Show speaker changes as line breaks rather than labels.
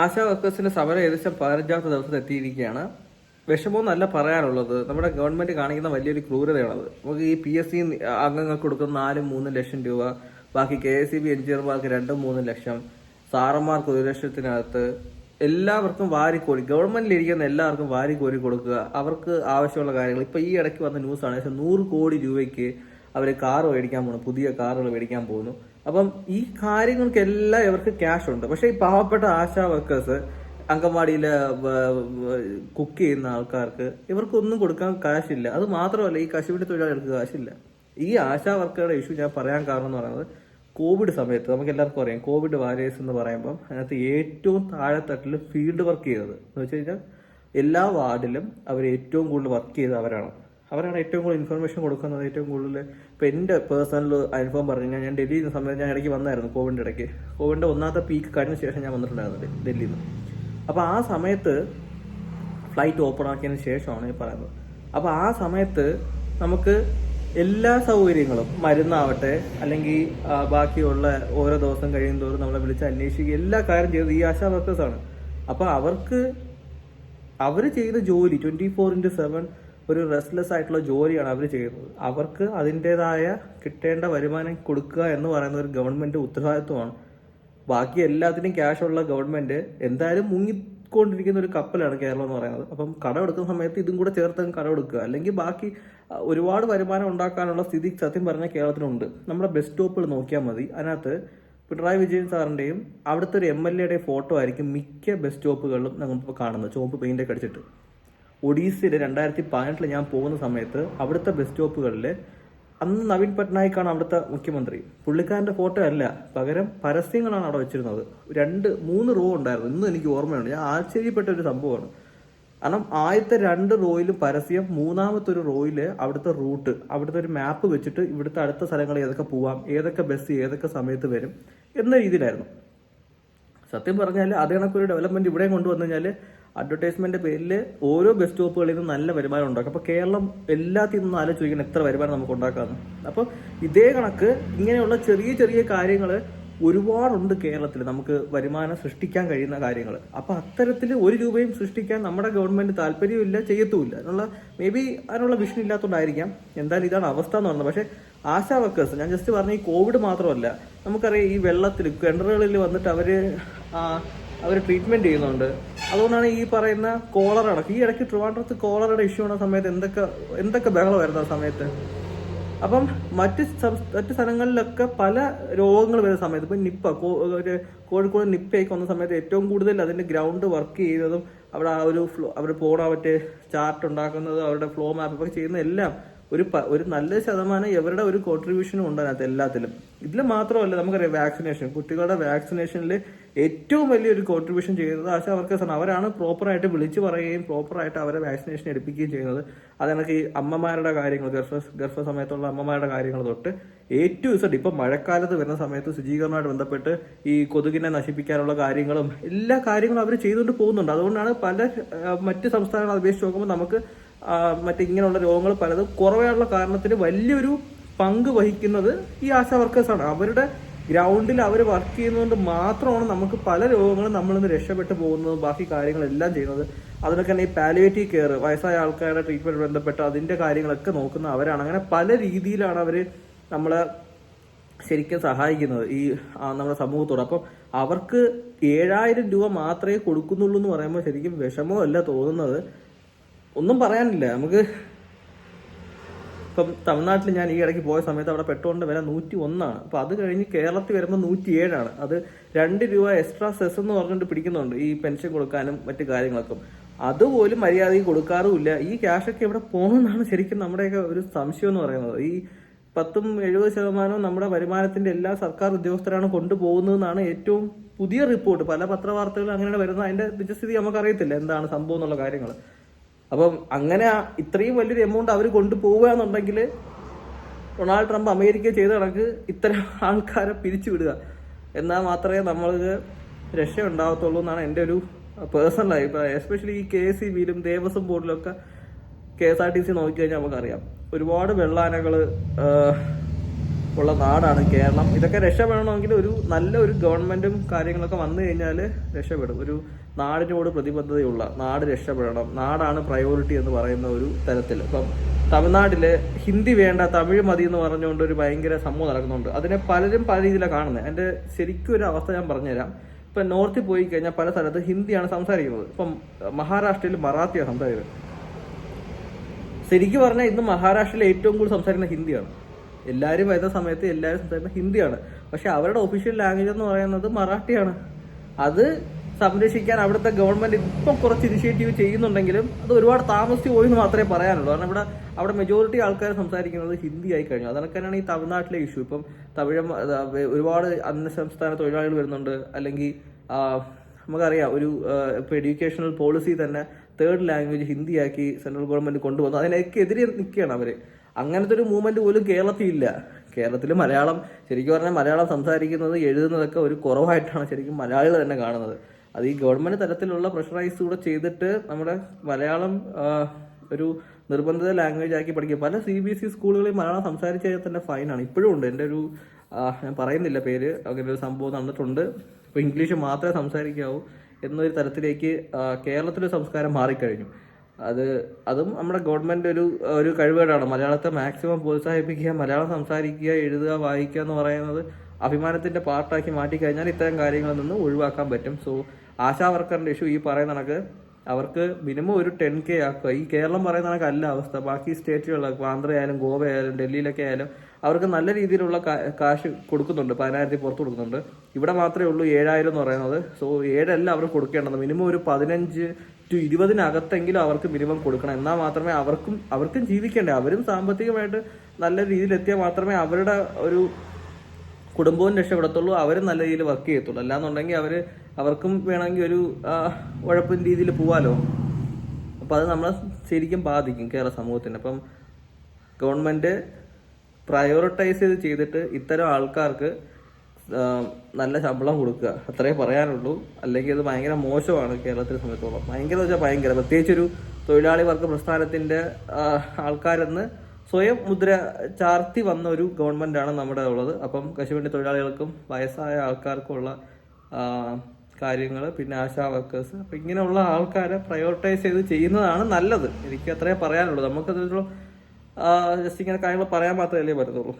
ആശാ വർക്കേഴ്സിന്റെ സമരം ഏകദേശം പതിനഞ്ചാമത്തെ ദിവസത്തിൽ എത്തിയിരിക്കുകയാണ്. നല്ല പറയാനുള്ളത്. നമ്മുടെ ഗവൺമെന്റ് കാണിക്കുന്ന വലിയൊരു ക്രൂരതയാണത്. നമുക്ക് ഈ പി എസ് സി അംഗങ്ങൾക്ക് കൊടുക്കുന്ന നാലും മൂന്നും ലക്ഷം രൂപ ബാക്കി കെ എസ് സി ബി എഞ്ചിനീയർമാർക്ക് രണ്ടും മൂന്നും ലക്ഷം സാറന്മാർക്ക് ഒരു ലക്ഷത്തിനകത്ത് എല്ലാവർക്കും വാരിക്കോരി ഗവൺമെന്റിൽ ഇരിക്കുന്ന എല്ലാവർക്കും വാരിക്കോരി കൊടുക്കുക. അവർക്ക് ആവശ്യമുള്ള കാര്യങ്ങൾ. ഇപ്പൊ ഈ ഇടയ്ക്ക് വന്ന ന്യൂസാണ് ഏകദേശം നൂറ് കോടി രൂപയ്ക്ക് അവർ കാർ മേടിക്കാൻ പോകുന്നു പുതിയ കാറുകൾ മേടിക്കാൻ പോകുന്നു. അപ്പം ഈ കാര്യങ്ങൾക്കെല്ലാം ഇവർക്ക് ക്യാഷ് ഉണ്ട്. പക്ഷെ ഈ പാവപ്പെട്ട ആശാ വർക്കേഴ്സ് അങ്കൻവാടിയിൽ കുക്ക് ചെയ്യുന്ന ആൾക്കാർക്ക് ഇവർക്കൊന്നും കൊടുക്കാൻ കാശില്ല അത് മാത്രമല്ല ഈ കശുവണ്ടി തൊഴിലാളികൾക്ക് കാശില്ല ഈ ആശാ വർക്കറുടെ ഇഷ്യൂ ഞാൻ പറയാൻ കാരണം എന്ന് പറയുന്നത് കോവിഡ് സമയത്ത് നമുക്ക് എല്ലാവർക്കും അറിയാം കോവിഡ് വാരിയേഴ്സ് എന്ന് പറയുമ്പം അതിനകത്ത് ഏറ്റവും താഴെത്തട്ടിൽ ഫീൽഡ് വർക്ക് ചെയ്തത് എന്ന് വെച്ച് കഴിഞ്ഞാൽ എല്ലാ വാർഡിലും അവർ ഏറ്റവും കൂടുതൽ വർക്ക് ചെയ്ത അവരാണ് ഏറ്റവും കൂടുതൽ ഇൻഫർമേഷൻ കൊടുക്കുന്നത് ഏറ്റവും കൂടുതൽ ഇപ്പോൾ എന്റെ പേഴ്സണൽ അനുഭവം പറഞ്ഞു കഴിഞ്ഞാൽ ഞാൻ ഡൽഹിയിൽ നിന്ന് സമയത്ത് ഞാൻ ഇടയ്ക്ക് വന്നായിരുന്നു കോവിഡിന്റെ ഇടയ്ക്ക്. കോവിഡിന്റെ ഒന്നാമത്തെ പീക്ക് കഴിഞ്ഞ ശേഷം ഞാൻ വന്നിട്ടുണ്ടായിരുന്നു ഡൽഹിയിൽ നിന്ന്. അപ്പോൾ ആ സമയത്ത് ഫ്ലൈറ്റ് ഓപ്പൺ ആക്കിയതിന് ശേഷമാണ് ഈ പറയുന്നത്. അപ്പോൾ ആ സമയത്ത് നമുക്ക് എല്ലാ സൗകര്യങ്ങളും മരുന്നാവട്ടെ അല്ലെങ്കിൽ ബാക്കിയുള്ള ഓരോ ദിവസം കഴിയും തോറും നമ്മളെ വിളിച്ച് അന്വേഷിക്കുക എല്ലാ കാര്യം ചെയ്തത് ഈ ആശാ വർക്കേഴ്സാണ്. അപ്പോൾ അവർക്ക് അവർ ചെയ്ത ജോലി ട്വന്റി ഫോർ ഇന്റു സെവൻ ഒരു റെസ്റ്റ്ലെസ് ആയിട്ടുള്ള ജോലിയാണ് അവർ ചെയ്യുന്നത്. അവർക്ക് അതിന്റെതായ കിട്ടേണ്ട വരുമാനം കൊടുക്കുക എന്ന് പറയുന്ന ഒരു ഗവൺമെന്റ് ഉത്തരവാദിത്വമാണ്. ബാക്കി എല്ലാത്തിനും ക്യാഷ് ഉള്ള ഗവൺമെന്റ് എന്തായാലും മുങ്ങിക്കൊണ്ടിരിക്കുന്ന ഒരു കപ്പലാണ് കേരളം എന്ന് പറയുന്നത്. അപ്പം കടമെടുക്കുന്ന സമയത്ത് ഇതും കൂടെ ചേർത്ത് കടമെടുക്കുക അല്ലെങ്കിൽ ബാക്കി ഒരുപാട് വരുമാനം ഉണ്ടാക്കാനുള്ള സ്ഥിതി സത്യം പറഞ്ഞാൽ കേരളത്തിനുണ്ട് നമ്മുടെ ബസ് സ്റ്റോപ്പുകൾ നോക്കിയാൽ മതി. അതിനകത്ത് പിണറായി വിജയൻ സാറിന്റെയും അവിടുത്തെ ഒരു എം എൽ എയുടെ ഫോട്ടോ ആയിരിക്കും മിക്ക ബസ് സ്റ്റോപ്പുകളിലും നമ്മളിപ്പോൾ കാണുന്നത്. ചുവപ്പ് പെയിന്റൊക്കെ അടിച്ചിട്ട്. ഒഡീസയിൽ രണ്ടായിരത്തി പതിനെട്ടിൽ ഞാൻ പോകുന്ന സമയത്ത് അവിടുത്തെ ബസ് സ്റ്റോപ്പുകളിൽ അന്ന് നവീൻ പട്നായിക്കാണ് അവിടുത്തെ മുഖ്യമന്ത്രി. പുള്ളിക്കാരന്റെ ഫോട്ടോ അല്ല പകരം പരസ്യങ്ങളാണ് അവിടെ വെച്ചിരുന്നത്. രണ്ട് മൂന്ന് റോ ഉണ്ടായിരുന്നു. ഇന്ന് എനിക്ക് ഓർമ്മയുണ്ട്. ഞാൻ ആശ്ചര്യപ്പെട്ട ഒരു സംഭവമാണ്. കാരണം ആദ്യത്തെ രണ്ട് റോയിലും പരസ്യം മൂന്നാമത്തെ ഒരു റോയിൽ അവിടുത്തെ റൂട്ട് അവിടുത്തെ ഒരു മാപ്പ് വെച്ചിട്ട് ഇവിടുത്തെ അടുത്ത സ്ഥലങ്ങൾ ഏതൊക്കെ പോവാം ഏതൊക്കെ ബസ് ഏതൊക്കെ സമയത്ത് വരും എന്ന രീതിയിലായിരുന്നു. സത്യം പറഞ്ഞാൽ അത് കണക്കൊരു ഡെവലപ്മെന്റ് ഇവിടെയും കൊണ്ടുവന്നു കഴിഞ്ഞാൽ അഡ്വർടൈസ്മെന്റ് പേരിൽ ഓരോ ബസ് സ്റ്റോപ്പുകളിൽ നല്ല വരുമാനം ഉണ്ടാക്കും. അപ്പൊ കേരളം എല്ലാത്തിൽ നിന്നും ആലോചിക്കണം എത്ര വരുമാനം നമുക്ക് ഉണ്ടാക്കാമെന്ന്. അപ്പൊ ഇതേ കണക്ക് ഇങ്ങനെയുള്ള ചെറിയ ചെറിയ കാര്യങ്ങൾ ഒരുപാടുണ്ട് കേരളത്തിൽ നമുക്ക് വരുമാനം സൃഷ്ടിക്കാൻ കഴിയുന്ന കാര്യങ്ങൾ. അപ്പൊ അത്തരത്തിൽ ഒരു രൂപയും സൃഷ്ടിക്കാൻ നമ്മുടെ ഗവൺമെന്റ് താല്പര്യമില്ല ചെയ്യത്തുമില്ല അതിനുള്ള മേ ബി അതിനുള്ള വിഷൻ ഇല്ലാത്തതുകൊണ്ടായിരിക്കാം. എന്തായാലും ഇതാണ് അവസ്ഥ എന്ന് പറയുന്നത്. പക്ഷേ ആശാ വർക്കേഴ്സ് ഞാൻ ജസ്റ്റ് പറഞ്ഞ ഈ കോവിഡ് മാത്രമല്ല നമുക്കറിയാം ഈ വെള്ളത്തിൽ കിണറുകളിൽ വന്നിട്ട് അവർ അവർ ട്രീറ്റ്മെന്റ് ചെയ്യുന്നുണ്ട്. അതുകൊണ്ടാണ് ഈ പറയുന്ന കോളറ അടക്കം ഈ ഇടയ്ക്ക് ട്രിവാൻഡ്രത്ത് കോളറയുടെ ഇഷ്യൂ ആണ് സമയത്ത് എന്തൊക്കെ എന്തൊക്കെ ബഹളമായിരുന്നു ആ സമയത്ത്? അപ്പം മറ്റ് മറ്റ് സ്ഥലങ്ങളിലൊക്കെ പല രോഗങ്ങൾ വരുന്ന സമയത്ത് ഇപ്പൊ നിപ്പ കോഴിക്കോട് നിപ്പയൊക്കെ വന്ന സമയത്ത് ഏറ്റവും കൂടുതൽ അതിന്റെ ഗ്രൗണ്ട് വർക്ക് ചെയ്യുന്നതും അവിടെ ആ ഒരു ഫ്ലോ അവർ പോണ മറ്റേ ചാർട്ട് ഉണ്ടാക്കുന്നതും അവരുടെ ഫ്ലോ മാപ്പ് ഒക്കെ ചെയ്യുന്ന എല്ലാം ഒരു ഒരു നല്ല ശതമാനം ഇവരുടെ ഒരു കോൺട്രിബ്യൂഷനും ഉണ്ട് അതിനകത്ത് എല്ലാത്തിലും. ഇതിൽ മാത്രമല്ല നമുക്കറിയാം വാക്സിനേഷൻ കുട്ടികളുടെ വാക്സിനേഷനിൽ ഏറ്റവും വലിയൊരു കോൺട്രിബ്യൂഷൻ ചെയ്യുന്നത് ആശാ വർക്കേഴ്സാണ് അവരാണ് പ്രോപ്പറായിട്ട് വിളിച്ചു പറയുകയും പ്രോപ്പറായിട്ട് അവരെ വാക്സിനേഷൻ എടുപ്പിക്കുകയും ചെയ്യുന്നത്. അതെനിക്ക് ഈ അമ്മമാരുടെ കാര്യങ്ങൾ ഗർഭ ഗർഭ സമയത്തുള്ള അമ്മമാരുടെ കാര്യങ്ങൾ തൊട്ട് ഏറ്റവും ഇസഡ് ഇപ്പം മഴക്കാലത്ത് വരുന്ന സമയത്ത് ശുചീകരണമായിട്ട് ബന്ധപ്പെട്ട് ഈ കൊതുകിനെ നശിപ്പിക്കാനുള്ള കാര്യങ്ങളും എല്ലാ കാര്യങ്ങളും അവർ ചെയ്തുകൊണ്ട് പോകുന്നുണ്ട്. അതുകൊണ്ടാണ് പല മറ്റ് സംസ്ഥാനങ്ങൾ അപേക്ഷിച്ച് നോക്കുമ്പോൾ നമുക്ക് മറ്റിങ്ങനെയുള്ള രോഗങ്ങൾ പലതും കുറവായുള്ള കാരണത്തിന് വലിയൊരു പങ്ക് വഹിക്കുന്നത് ഈ ആശാ വർക്കേഴ്സാണ് അവരുടെ ഗ്രൗണ്ടിൽ അവർ വർക്ക് ചെയ്യുന്നതുകൊണ്ട് മാത്രമാണ് നമുക്ക് പല രോഗങ്ങളും നമ്മൾ നിന്ന് രക്ഷപ്പെട്ടു പോകുന്നതും ബാക്കി കാര്യങ്ങളെല്ലാം ചെയ്യുന്നത്. അതിനൊക്കെ തന്നെ ഈ പാലിയേറ്റീവ് കെയർ വയസ്സായ ആൾക്കാരുടെ ട്രീറ്റ്മെന്റ് ബന്ധപ്പെട്ട് അതിന്റെ കാര്യങ്ങളൊക്കെ നോക്കുന്ന അവരാണ്. അങ്ങനെ പല രീതിയിലാണ് അവർ നമ്മളെ ശരിക്കും സഹായിക്കുന്നത് ഈ നമ്മുടെ സമൂഹത്തോട്. അപ്പം അവർക്ക് ഏഴായിരം രൂപ മാത്രമേ കൊടുക്കുന്നുള്ളൂ എന്ന് പറയുമ്പോൾ ശരിക്കും വിഷമമല്ല തോന്നുന്നത്. ഒന്നും പറയാനില്ല. നമുക്ക് ഇപ്പം തമിഴ്നാട്ടിൽ ഞാൻ ഈ ഇടയ്ക്ക് പോയ സമയത്ത് അവിടെ പെട്രോളിന്റെ വില നൂറ്റി ഒന്നാണ് അപ്പോൾ അത് കഴിഞ്ഞ് കേരളത്തിൽ വരുമ്പോൾ നൂറ്റി ഏഴാണ് അത് രണ്ട് രൂപ എക്സ്ട്രാ സെസ് എന്ന് പറഞ്ഞിട്ട് പിടിക്കുന്നുണ്ട് ഈ പെൻഷൻ കൊടുക്കാനും മറ്റ് കാര്യങ്ങൾക്കും അതുപോലും മര്യാദയ്ക്ക് കൊടുക്കാറുമില്ല. ഈ ക്യാഷൊക്കെ ഇവിടെ പോകുന്നതാണ് ശരിക്കും നമ്മുടെയൊക്കെ ഒരു സംശയം എന്ന് പറയുന്നത്. ഈ പത്തും എഴുപത് ശതമാനവും നമ്മുടെ വരുമാനത്തിന്റെ എല്ലാ സർക്കാർ ഉദ്യോഗസ്ഥരാണ് കൊണ്ടുപോകുന്നതെന്നാണ് ഏറ്റവും പുതിയ റിപ്പോർട്ട് പല പത്രവാർത്തകളും അങ്ങനെയാണ് വരുന്നത്. അതിന്റെ നിജസ്ഥിതി നമുക്കറിയത്തില്ല എന്താണ് സംഭവം എന്നുള്ള കാര്യങ്ങൾ അപ്പം അങ്ങനെ ഇത്രയും വലിയൊരു എമൗണ്ട് അവർ കൊണ്ടുപോവുക എന്നുണ്ടെങ്കിൽ ഡൊണാൾഡ് ട്രംപ് അമേരിക്ക ചെയ്ത കണക്ക് ഇത്തരം ആൾക്കാരെ പിരിച്ചുവിടുക എന്നാൽ മാത്രമേ നമ്മൾക്ക് രക്ഷ ഉണ്ടാവത്തുള്ളൂ എന്നാണ് എന്റെ ഒരു പേഴ്സണൽ അഭിപ്രായം. എസ്പെഷ്യലി ഈ കെ സി ബിയിലും Devaswom ബോർഡിലൊക്കെ K S R T C നോക്കിക്കഴിഞ്ഞാൽ നമുക്കറിയാം. ഒരുപാട് വെള്ളാനകൾ ഉള്ള നാടാണ് കേരളം. ഇതൊക്കെ രക്ഷപ്പെടണമെങ്കിൽ ഒരു നല്ല ഒരു ഗവൺമെന്റും കാര്യങ്ങളൊക്കെ വന്നു കഴിഞ്ഞാൽ രക്ഷപ്പെടും. ഒരു നാടിനോട് പ്രതിബദ്ധതയുള്ള നാട് രക്ഷപ്പെടണം നാടാണ് പ്രയോറിറ്റി എന്ന് പറയുന്ന ഒരു തരത്തിൽ. ഇപ്പം തമിഴ്നാട്ടിലെ ഹിന്ദി വേണ്ട തമിഴ് മതി എന്ന് പറഞ്ഞുകൊണ്ട് ഒരു ഭയങ്കര സംഭവം നടക്കുന്നുണ്ട്. അതിനെ പലരും പല രീതിയിലാണ് കാണുന്നത്. എന്റെ ശരിക്കും ഒരു അവസ്ഥ ഞാൻ പറഞ്ഞുതരാം. ഇപ്പം നോർത്തിൽ പോയി കഴിഞ്ഞാൽ പല സ്ഥലത്ത് ഹിന്ദിയാണ് സംസാരിക്കുന്നത്. ഇപ്പം മഹാരാഷ്ട്രയിൽ മറാത്തിയാണ് സംസാരിക്കുന്നത്. ശരിക്കും പറഞ്ഞാൽ ഇന്ന് മഹാരാഷ്ട്രയിൽ ഏറ്റവും കൂടുതൽ സംസാരിക്കുന്ന ഹിന്ദിയാണ്. എല്ലാവരും വരുന്ന സമയത്ത് എല്ലാവരും സംസാരിക്കുന്ന ഹിന്ദിയാണ്. പക്ഷെ അവരുടെ ഒഫീഷ്യൽ ലാംഗ്വേജ് എന്ന് പറയുന്നത് മറാഠിയാണ് അത് സംരക്ഷിക്കാൻ അവിടുത്തെ ഗവൺമെന്റ് ഇപ്പം കുറച്ച് ഇനിഷ്യേറ്റീവ് ചെയ്യുന്നുണ്ടെങ്കിലും അത് ഒരുപാട് താമസിച്ച് പോയി എന്ന് മാത്രമേ പറയാനുള്ളൂ. കാരണം ഇവിടെ അവിടെ മെജോറിറ്റി ആൾക്കാർ സംസാരിക്കുന്നത് ഹിന്ദി ആയി കഴിഞ്ഞു. അതൊക്കെയാണ് ഈ തമിഴ്നാട്ടിലെ ഇഷ്യൂ ഇപ്പം തമിഴ് ഒരുപാട് അന്യ സംസ്ഥാന തൊഴിലാളികൾ വരുന്നുണ്ട്. അല്ലെങ്കിൽ നമുക്കറിയാം ഒരു ഇപ്പോൾ എഡ്യൂക്കേഷണൽ പോളിസി തന്നെ തേർഡ് ലാംഗ്വേജ് ഹിന്ദിയാക്കി സെൻട്രൽ ഗവൺമെന്റ് കൊണ്ടുവന്നു. അതിനൊക്കെ എതിരെ നിൽക്കുകയാണ് അവർ അങ്ങനത്തെ ഒരു മൂവ്മെന്റ് പോലും കേരളത്തിൽ ഇല്ല. കേരളത്തിൽ മലയാളം ശരിക്കും പറഞ്ഞാൽ മലയാളം സംസാരിക്കുന്നത് എഴുതുന്നതൊക്കെ ഒരു കുറവായിട്ടാണ് ശരിക്കും മലയാളികൾ തന്നെ കാണുന്നത്. അത് ഈ ഗവൺമെന്റ് തലത്തിലുള്ള പ്രഷറൈസ് കൂടെ ചെയ്തിട്ട് നമ്മുടെ മലയാളം ഒരു നിർബന്ധിത ലാംഗ്വേജ് ആക്കി പഠിക്കുക. പല സി ബി എസ് ഇ സ്കൂളുകളിൽ മലയാളം സംസാരിച്ചു തന്നെ ഫൈനാണ് ഇപ്പോഴും ഉണ്ട്. എന്റെ ഒരു ഞാൻ പറയുന്നില്ല പേര്. അങ്ങനെ ഒരു സംഭവം നടന്നിട്ടുണ്ട് ഇപ്പോൾ ഇംഗ്ലീഷ് മാത്രമേ സംസാരിക്കാവൂ എന്നൊരു തരത്തിലേക്ക് കേരളത്തിലെ സംസ്കാരം മാറിക്കഴിഞ്ഞു. അത് അതും നമ്മുടെ ഗവൺമെന്റ് ഒരു ഒരു കഴിവേടാണ് മലയാളത്തെ മാക്സിമം പ്രോത്സാഹിപ്പിക്കുക മലയാളം സംസാരിക്കുക എഴുതുക വായിക്കുക എന്ന് പറയുന്നത് അഭിമാനത്തിന്റെ പാർട്ടാക്കി മാറ്റിക്കഴിഞ്ഞാൽ ഇത്തരം കാര്യങ്ങളിൽ നിന്ന് ഒഴിവാക്കാൻ പറ്റും. സോ ആശാ വർക്കറിന്റെ ഇഷ്യൂ ഈ പറയുന്ന കണക്ക് അവർക്ക് മിനിമം ഒരു ടെൻ കെ ആക്കുക. ഈ കേരളം പറയുന്ന കണക്കല്ല അവസ്ഥ. ബാക്കി സ്റ്റേറ്റുകളിലൊക്കെ ആന്ധ്രയായാലും ഗോവ ആയാലും ഡൽഹിയിലൊക്കെ ആയാലും അവർക്ക് നല്ല രീതിയിലുള്ള കാശ് കൊടുക്കുന്നുണ്ട്. പതിനായിരത്തി പുറത്ത് കൊടുക്കുന്നുണ്ട്. ഇവിടെ മാത്രമേ ഉള്ളൂ ഏഴായിരം എന്ന് പറയുന്നത്. സോ ഏഴല്ല അവർ കൊടുക്കേണ്ടത്. മിനിമം ഒരു പതിനഞ്ച് ടു ഇരുപതിനകത്തെങ്കിലും അവർക്ക് മിനിമം കൊടുക്കണം. എന്നാൽ മാത്രമേ അവർക്കും അവർക്കും ജീവിക്കേണ്ടേ. അവരും സാമ്പത്തികമായിട്ട് നല്ല രീതിയിൽ എത്തിയാൽ മാത്രമേ അവരുടെ ഒരു കുടുംബവും രക്ഷപ്പെടത്തുള്ളൂ അവരും നല്ല രീതിയിൽ വർക്ക് ചെയ്യത്തുള്ളൂ. അല്ലാന്നുണ്ടെങ്കിൽ അവർ അവർക്കും വേണമെങ്കിൽ ഒരു ആ, ഉഴപ്പിൻ രീതിയിൽ പോവാലോ? അപ്പോൾ അത് നമ്മളെ ശരിക്കും ബാധിക്കും കേരള സമൂഹത്തിന്. അപ്പം ഗവൺമെന്റ് പ്രയോറിറ്റൈസ് ചെയ്ത് ചെയ്തിട്ട് ഇത്തരം ആൾക്കാർക്ക് നല്ല ശമ്പളം കൊടുക്കുക. അത്രേ പറയാനുള്ളൂ. അല്ലെങ്കിൽ അത് ഭയങ്കര മോശമാണ് കേരളത്തിനെ സംബന്ധിച്ചോളം ഭയങ്കര വെച്ചാൽ ഭയങ്കര. പ്രത്യേകിച്ചൊരു തൊഴിലാളി വർഗ പ്രസ്ഥാനത്തിന്റെ ആ, ആൾക്കാരെന്ന് സ്വയം മുദ്ര ചാർത്തി വന്ന ഒരു ഗവൺമെന്റാണ് നമ്മുടെ ഉള്ളത്. അപ്പം കശുവണ്ടി തൊഴിലാളികൾക്കും വയസ്സായ ആൾക്കാർക്കുമുള്ള കാര്യങ്ങൾ പിന്നെ ആശാ വർക്കേഴ്സ് അപ്പം ഇങ്ങനെയുള്ള ആൾക്കാരെ പ്രയോറിറ്റൈസ് ചെയ്ത് ചെയ്യുന്നതാണ് നല്ലത്. എനിക്ക് അത്രേ പറയാനുള്ളൂ. നമുക്കതിനുള്ള ജസ്റ്റ് ഇങ്ങനെ കാര്യങ്ങൾ പറയാൻ മാത്രമല്ലേ പറ്റത്തുള്ളൂ.